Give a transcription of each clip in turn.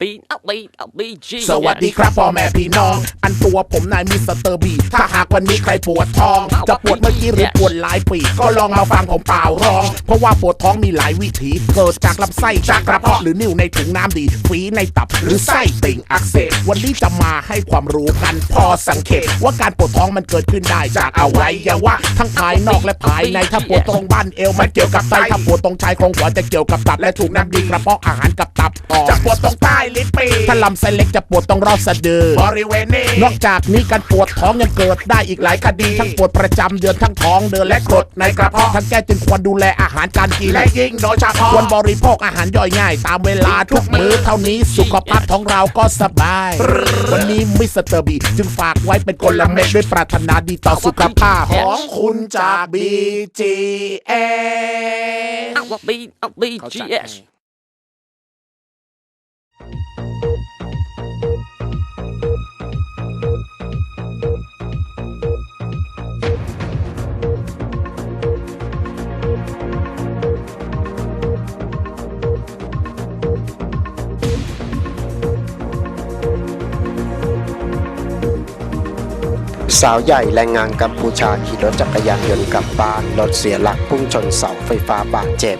บีอัพบีอัพบีจีสวัสดีครับพ่อแม่พี่น้อง อันตัวผมนายมิสเตอร์บี ถ้าหากวันนี้ใครปวดท้อง จะปวดเมื่อกี้หรือปวดหลายปี ก็ลองมาฟังผมเปล่าร้อง เพราะว่าปวดท้องมีหลายวิธี เกิดจากลำไส้จากกระเพาะหรือนิ่วในถุงน้ำดีฝีในตับหรือไส้ติ่งอักเสบ วันนี้จะมาให้ความรู้กันพอสังเกต ว่าการปวดท้องมันเกิดขึ้นได้จากอวัยวะทั้งภายนอกและภายใน ถ้าปวดตรงบ้านเอวมันเกี่ยวกับไต ถ้าปวดตรงชายโครงหัวจะเกี่ยวกับตับและถูกน้ำดีกระเพาะอาหารกับตับอ่อนจะปวดตรงใต้ลิ้นปีถ้าลำไส้เล็กจะปวดตรงรอบสะดือบริเวณนี้นอกจากนี้การปวดท้องยังเกิดได้อีกหลายคดีทั้งปวดประจำเดือนทั้งท้องเดินและกรดในกระเพาะทั้งแก้จึงควรดูแลอาหารการกินและยิ่งโดยเฉพาะควรบริโภคอาหารย่อยง่าย ตามเวลาทุกมื้อเท่านี้สุขภาพของเราก็สบาย วันนี้มิสเตอร์บีจึงฝากไว้เป็นกลเม็ดด้วยปรารถนาดีต่อสุขภาพของคุณจาก BGA อัพบีอัพบีจีเอส สาวใหญ่แรงงานกัมพูชาขี่รถจักรยานยนต์กลับบ้านรถเสียหลักพุ่งชนเสาไฟฟ้าบาดเจ็บ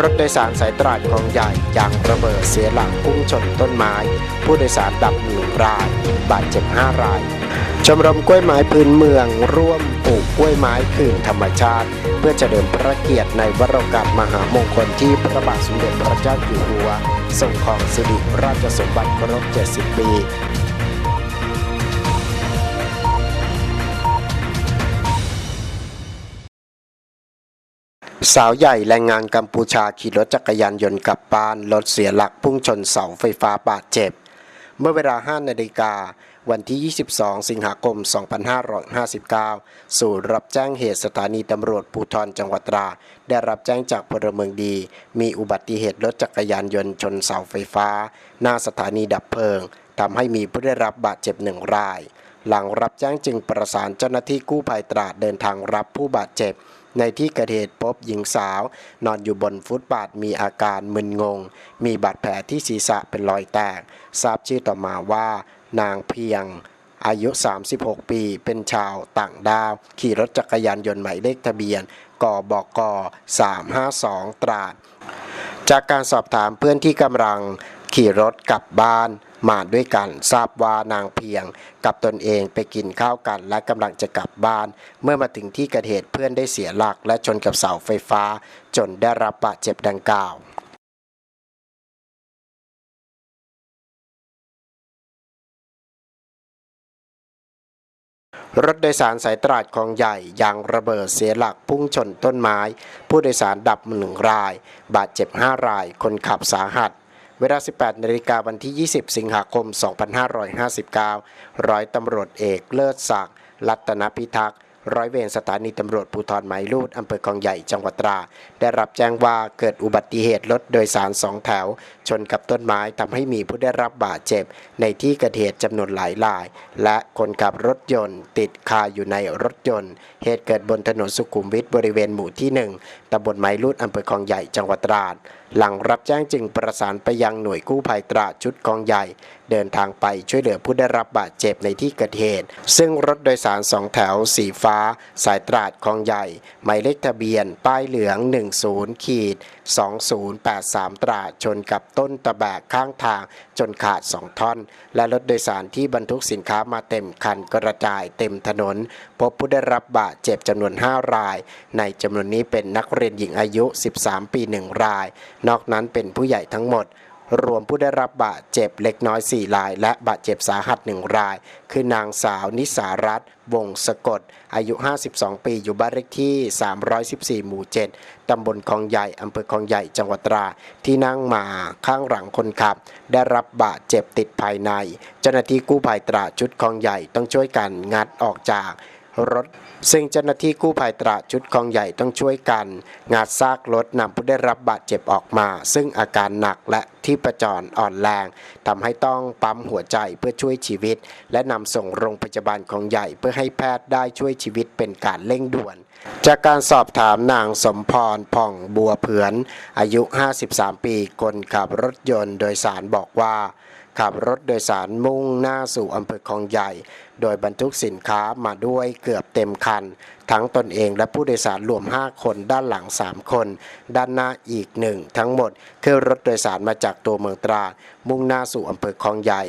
รถโดยสารสายตราดคลองใหญ่ยางระเบิดเสียหลักพุ่งชนต้นไม้ ผู้โดยสารดับหนึ่งราย บาดเจ็บห้าราย ชมรมกล้วยไม้พื้นเมือง ร่วมปลูกกล้วยไม้คืนธรรมชาติ เพื่อเฉลิมพระเกียรติในวโรกาสมหามงคลที่พระบาทสมเด็จพระเจ้าอยู่หัวทรงครองสิริราชสมบัติครบ 70 ปี สาวใหญ่แรงงานกัมพูชาขี่รถจักรยานยนต์กลับบ้าน รถเสียหลักพุ่งชนเสาไฟฟ้าบาดเจ็บ เมื่อเวลา 5 นาฬิกา วันที่ 22 สิงหาคม 2559สู่นย์รับแจ้งเหตุสถานีตำรวจภูธรจังหวัดตรา ได้รับแจ้งจากพลเมืองดี มีอุบัติเหตุรถจักรยานยนต์ชนเสาไฟฟ้า หน้าสถานีดับเพลิงทำให้มีผู้ได้รับบาดเจ็บหนึ่งราย หลังรับแจ้งจึงประสานเจ้าหน้าที่กู้ภัยตราดเดินทางรับผู้บาดเจ็บ ในที่เกิดเหตุพบหญิงสาว นอนอยู่บนฟุตบาทมีอาการมึนงง มีบาดแผลที่ศีรษะเป็นรอยแตก ทราบชื่อต่อมาว่า นางเพียง อายุ 36 ปี เป็นชาวต่างดาว ขี่รถจักรยานยนต์หมายเลขทะเบียนกบก 352 ตราด จากการสอบถามเพื่อนที่กำลัง ขี่รถกลับบ้านมาด้วยกันทราบว่านางเพียง กับตนเองไปกินข้าวกันและกำลังจะกลับบ้าน เมื่อมาถึงที่เกิดเหตุเพื่อนได้เสียหลักและชนกับเสาไฟฟ้า จนได้รับบาดเจ็บดังกล่าวรถโดยสารสายตราดคลองใหญ่ยางระเบิดเสียหลักพุ่งชนต้นไม้ ผู้โดยสารดับหนึ่งราย บาดเจ็บ5ราย คนขับสาหัส เวลา 18 นาฬิกาวันที่ 20 สิงหาคม 2559 ร้อยตำรวจเอกเลิศศักดิ์รัตนพิทักษ์ร้อยเวรสถานีตำรวจภูธรไม้ลูดอำเภอคลองใหญ่จังหวัดตรา ได้รับแจ้งว่าเกิดอุบัติเหตุรถโดยสารสองแถวชนกับต้นไม้ทำให้มีผู้ได้รับบาดเจ็บ ในที่เกิดเหตุจำนวนหลายราย และคนขับรถยนต์ติดคาอยู่ในรถยนต์ เหตุเกิดบนถนนสุขุมวิทบริเวณหมู่ที่ 1ตำบลไม้ลูดอำเภอคลองใหญ่จังหวัดตราด หลังรับแจ้งจึงประสานไปยังหน่วยกู้ภัยตราดชุดกองใหญ่ เดินทางไปช่วยเหลือผู้ได้รับบาดเจ็บในที่เกิดเหตุ ซึ่งรถโดยสารสองแถวสีฟ้า สายตราดคลองใหญ่ หมายเลขทะเบียน ป้ายเหลือง 10ขีด2083 ตราดชนกับต้นตะแบกข้างทางจนขาดสองท่อน และรถโดยสารที่บรรทุกสินค้ามาเต็มคันกระจายเต็มถนน พบผู้ได้รับบาดเจ็บจำนวน 5 ราย ในจำนวนนี้เป็นนักเรียนหญิงอายุ 13 ปี 1 ราย นอกนั้นเป็นผู้ใหญ่ทั้งหมด รวมผู้ได้รับบาดเจ็บเล็กน้อย 4 ราย และบาดเจ็บสาหัส 1 ราย คือนางสาวนิสารัตน์วงศ์สกดอายุ 52 ปี อยู่บ้านเลขที่ 314 หมู่ 7 ตำบลคลองใหญ่ อำเภอคลองใหญ่ จังหวัดตรา ที่นั่งมาข้างหลังคนขับ ได้รับบาดเจ็บติดภายใน เจ้าหน้าที่กู้ภัยตราชุดคลองใหญ่ต้องช่วยกันงัดออกจาก รถ ซึ่งเจ้าหน้าที่กู้ภัยตราชุดกองใหญ่ต้องช่วยกัน งาดซากรถนำผู้ได้รับบาดเจ็บออกมา ซึ่งอาการหนักและที่ประจรอ่อนแรงทำให้ต้องปั๊มหัวใจเพื่อช่วยชีวิต และนำส่งโรงพยาบาลของใหญ่เพื่อให้แพทย์ได้ช่วยชีวิตเป็นการเร่งด่วน จากการสอบถามนางสมพรผ่องบัวเผือน อายุ 53 ปีคนขับรถยนต์โดยสารบอกว่า ขับรถโดยสารมุ่งหน้าสู่อำเภอคลองใหญ่ โดยบรรทุกสินค้ามาด้วยเกือบเต็มคัน ทั้งตนเองและผู้โดยสารรวม 5 คน ด้านหลัง 3 คน ด้านหน้าอีกหนึ่งทั้งหมดคือรถโดยสารมาจากตัวเมืองตราดมุ่งหน้าสู่อำเภอคลองใหญ่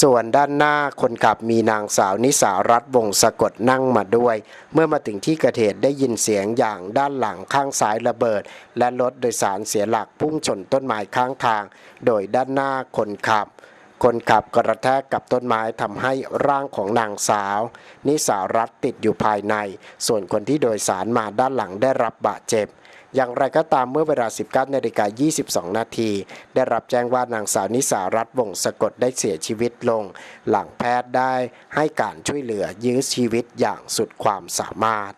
ส่วนด้านหน้าคนขับมีนางสาวนิสารัตน์วงศ์สะกดนั่งมาด้วย เมื่อมาถึงที่เกิดเหตุได้ยินเสียงอย่างด้านหลังข้างซ้ายระเบิด และรถโดยสารเสียหลักพุ่งชนต้นไม้ข้างทาง โดยด้านหน้าคนขับ คนขับกระแทกกับต้นไม้ทำให้ร่างของนางสาว นิสารัตติดอยู่ภายใน ส่วนคนที่โดยสารมาด้านหลังได้รับบาดเจ็บอย่างไรก็ตามเมื่อเวลา 19นาฬิกา22 นาที ได้รับแจ้งว่านางสาวนิสารัตวงสะกดได้เสียชีวิตลง หลังแพทย์ได้ให้การช่วยเหลือยื้อชีวิตอย่างสุดความสามารถ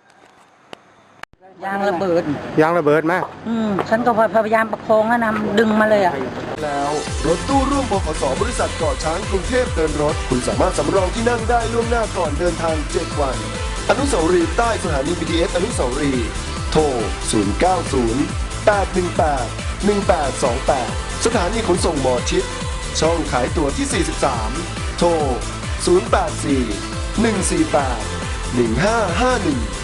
ยางระเบิด ยางระเบิดมากอืมฉันก็พยายามประคองแล้วนำดึงมาเลยอะ แล้วรถตู้ร่วมบขสบริษัทเกาะช้างกรุงเทพเดินรถ คุณสามารถสำรองที่นั่งได้ล่วงหน้าก่อนเดินทาง 7 วัน อนุสาวรีย์ใต้สถานี BTS อนุสาวรีย์โทร 090 818 1828 สถานีขนส่งหมอชิด ช่องขายตั๋วที่ 43 โทร 084 148 1551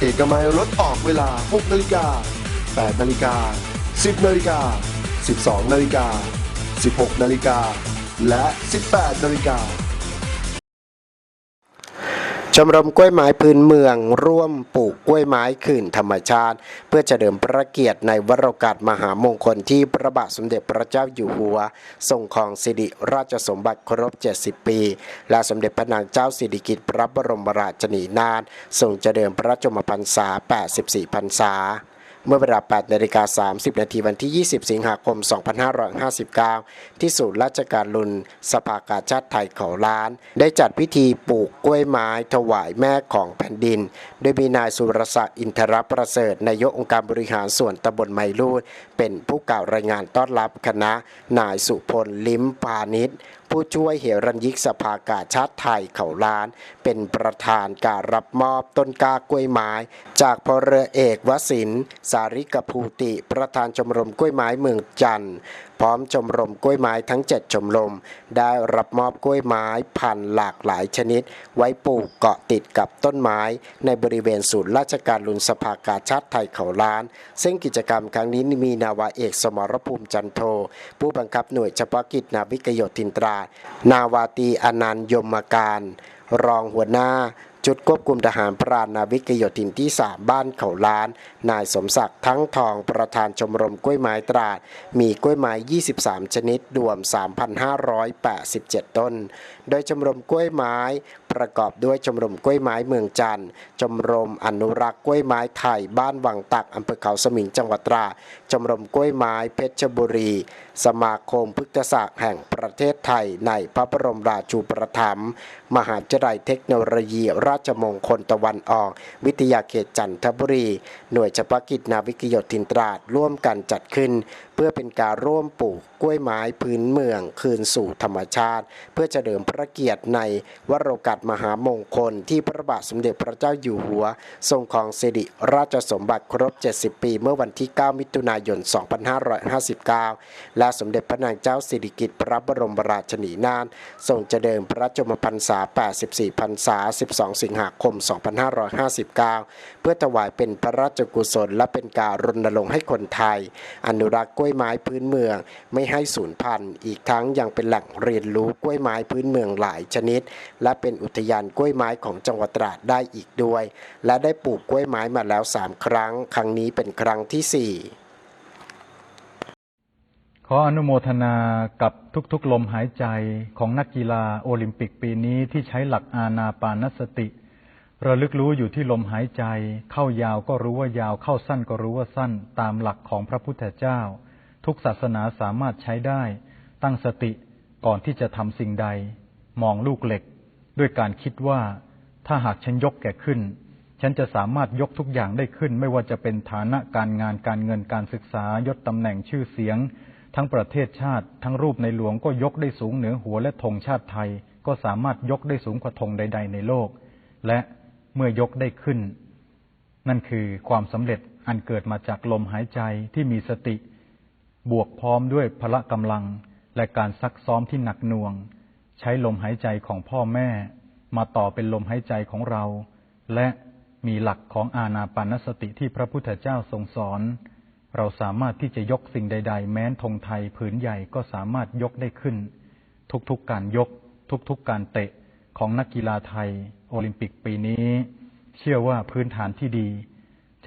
เอกมัยรถออกเวลา 6นาฬิกา8นาฬิกา 10นาฬิกา 12นาฬิกา 16นาฬิกา และ 18นาฬิกา ชมรมกล้วยไม้พื้นเมือง ร่วมปลูกกล้วยไม้คืนธรรมชาติ เพื่อเฉลิมพระเกียรติในวรกาศมหามงคลที่พระบาทสมเด็จพระเจ้าอยู่หัวทรงครองสิริราชสมบัติครบ 70 ปี และสมเด็จพระนางเจ้าสิริกิติ์พระบรมราชินีนาถทรงเฉลิมพระชนมพรรษา 84 พรรษา เมื่อเวลา8นาฬิกา30 นาทีวันที่ 20 สิงหาคม 2559 ที่ศูนย์ราชการลุนสภากาชาติไทยเขาล้าน ได้จัดพิธีปลูกกล้วยไม้ถวายแม่ของแผ่นดิน โดยมีนายสุรศักดิ์อินทรประเสริฐนายกองค์การบริหารส่วนตำบลไมลูดเป็นผู้กล่าวรายงานต้อนรับคณะ นายสุพลลิ้มพาณิชย์ผู้ช่วยเหรัญยิกสภากาชาติไทยเขาล้าน เป็นประธานการรับมอบต้นกากล้วยไม้ จากพลเรือเอกวสินสาริกภูติ ประธานชมรมกล้วยไม้เมืองจันทร์พร้อมชมรมกล้วยไม้ทั้ง 7 ชมรม ได้รับมอบกล้วยไม้พันหลากหลายชนิด ไว้ปลูกเกาะติดกับต้นไม้ ในบริเวณศูนย์ราชการลุนสภากาชาติไทยเขาล้าน ซึ่งกิจกรรมครั้งนี้มีนาวาเอกสมรภูมิจันโท ผู้บังคับหน่วยเฉพาะกิจนาวิกโยธินตรา นาวาตีอนันต์ยมการ รองหัวหน้า จุดควบคุมทหารพรานนาวิกโยธินที่ 3 บ้านเขาล้าน นายสมศักดิ์ทั้งทองประธานชมรมกล้วยไม้ตราด มีกล้วยไม้ 23 ชนิดรวม 3,587 ต้น โดยชมรมกล้วยไม้ ประกอบด้วยชมรมกล้วยไม้เมืองจันทร์ชมรมอนุรักษ์กล้วยไม้ไทย บ้านวังตักอำเภอเขาสมิงจังหวัดตราชมรมกล้วยไม้เพชรบุรี สมาคมพฤกษศาสตร์แห่งประเทศไทย ในพระบรมราชูปถัมภ์มหาวิทยาลัยเทคโนโลยี ราชมงคลตะวันออก วิทยาเขตจันทบุรี หน่วยเฉพาะกิจนาวิกโยธินตราดร่วมกันจัดขึ้น เพื่อเป็นการร่วมปลูก ล้วยไม้พื้นเมืองคืนสู่ธรรมชาติ เพื่อเฉลิมพระเกียรติในวโรกาสมหามงคล ที่พระบาทสมเด็จพระเจ้าอยู่หัว ทรงครองสิริราชสมบัติครบ 70 ปี เมื่อวันที่ 9 มิถุนายน 2559 และสมเด็จพระนางเจ้าสิริกิติ์พระบรมราชินีนาถทรงเจริญพระชมพรรษา 84 พรรษา 12 สิงหาคม 2559 เพื่อถวายเป็นพระราชกุศลและเป็นการรณรงค์ให้คนไทย อนุรักษ์กล้วยไม้พื้นเมืองไม่ให้สูญพันธุ์ อีกทั้งยังเป็นแหล่งเรียนรู้กล้วยไม้พื้นเมืองหลายชนิด และเป็นอุทยานกล้วยไม้ของจังหวัดตราดได้อีกด้วย และได้ปลูกกล้วยไม้มาแล้ว 3 ครั้ง ครั้งนี้เป็นครั้งที่ 4ขออนุโมทนากับทุกๆ ลมหายใจของนักกีฬาโอลิมปิกปีนี้ที่ใช้หลักอาณาปานสติ ระลึกรู้อยู่ที่ลมหายใจ เข้ายาวก็รู้ว่ายาวเข้าสั้นก็รู้ว่าสั้น ตามหลักของพระพุทธเจ้า ทุกศาสนาสามารถใช้ได้ ตั้งสติก่อนที่จะทำสิ่งใด มองลูกเหล็ก ด้วยการคิดว่า ถ้าหากฉันยกแก่ขึ้น ฉันจะสามารถยกทุกอย่างได้ขึ้น ไม่ว่าจะเป็นฐานะการงานการเงินการศึกษายศตำแหน่งชื่อเสียง ทั้งประเทศชาติ ทั้งรูปในหลวงก็ยกได้สูงเหนือหัวและธงชาติไทย ก็สามารถยกได้สูงกว่าธงใด ๆ ในโลก และเมื่อยกได้ขึ้น นั่นคือความสำเร็จอันเกิดมาจากลมหายใจที่มีสติ บวกพร้อมด้วยพละกำลังและการซักซ้อมที่หนักหน่วง ใช้ลมหายใจของพ่อแม่ มาต่อเป็นลมหายใจของเรา และมีหลักของอาณาปานสติที่พระพุทธเจ้าทรงสอน เราสามารถที่จะยกสิ่งใด ๆ แม้นธงไทยผืนใหญ่ก็สามารถยกได้ขึ้น ทุกๆการยก ทุกๆการเตะของนักกีฬาไทย โอลิมปิกปีนี้ เชื่อว่าพื้นฐานที่ดี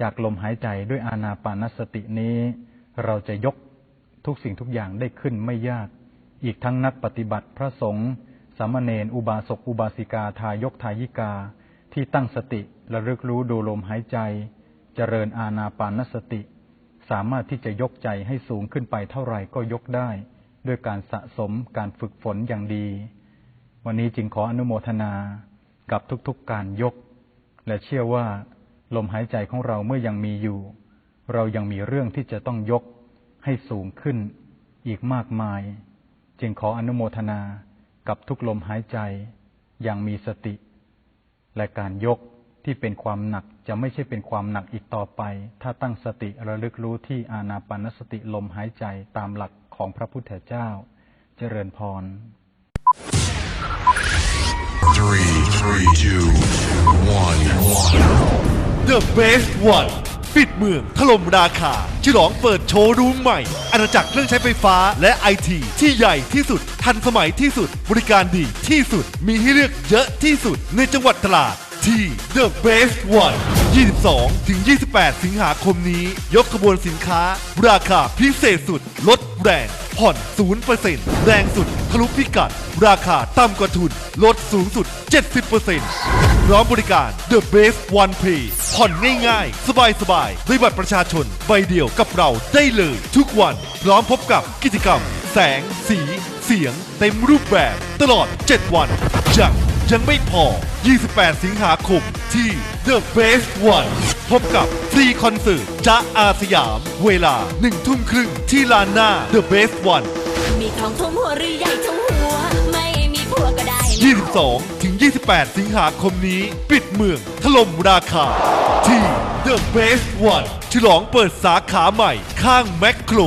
จากลมหายใจด้วยอาณาปานสตินี้ เราจะยก ทุกสิ่งทุกอย่างได้ขึ้นไม่ยาก อีกทั้งนักปฏิบัติพระสงฆ์สามเณรอุบาสกอุบาสิกาทายกทายิกา ที่ตั้งสติระลึกรู้ดูลมหายใจ เจริญอาณาปานสติ สามารถที่จะยกใจให้สูงขึ้นไปเท่าไหร่ก็ยกได้ ด้วยการสะสมการฝึกฝนอย่างดี วันนี้จึงขออนุโมทนากับทุกๆการยก และเชื่อว่า ลมหายใจของเราเมื่อยังมีอยู่ เรายังมีเรื่องที่จะต้องยก ให้สูงขึ้นอีกมากมาย จึงขออนุโมทนากับทุกลมหายใจอย่างมีสติ และการยกที่เป็นความหนักจะไม่ใช่เป็นความหนักอีกต่อไป ถ้าตั้งสติระลึกรู้ที่อานาปานสติลมหายใจตามหลักของพระพุทธเจ้า เจริญพร Three, three, two, one, one. The Best One ปิดเมือง ถล่มราคา ฉลองเปิดโชว์รูมใหม่ อาณาจักรเครื่องใช้ไฟฟ้าและไอทีที่ใหญ่ที่สุด ทันสมัยที่สุด บริการดีที่สุด มีให้เลือกเยอะที่สุด ในจังหวัดตราดที่ The Best One 22 ถึง 28 สิงหาคมนี้ ยกขบวนสินค้า ราคาพิเศษสุด ลดแรง ผ่อน 0%แรงสุดทะลุพิกัด ราคาต่ำกว่าทุน ลดสูงสุด 70%พร้อมบริการ The Best One Pay ผ่อนง่ายๆ สบายๆด้วยบัตรประชาชน ใบเดียวกับเราได้เลย ทุกวันพร้อมพบกับกิจกรรม แสง สี เสียง เต็มรูปแบบ ตลอด 7 วันจาก ยังไม่พอ 28 สิงหาคมที่ The Best One พบกับฟรีคอนเสิร์ตจ๊ะอาสยาม เวลา 1 ทุ่มครึ่งที่ลานหน้า The Best One มีทองทุ่มหัวหรือใหญ่ทุ่มหัว ไม่มีผัวก็ได้นะ22 ถึง 28 สิงหาคมนี้ ปิดเมืองถล่มราคา ที่ The Best One ฉลองเปิดสาขาใหม่ข้างแมคโคร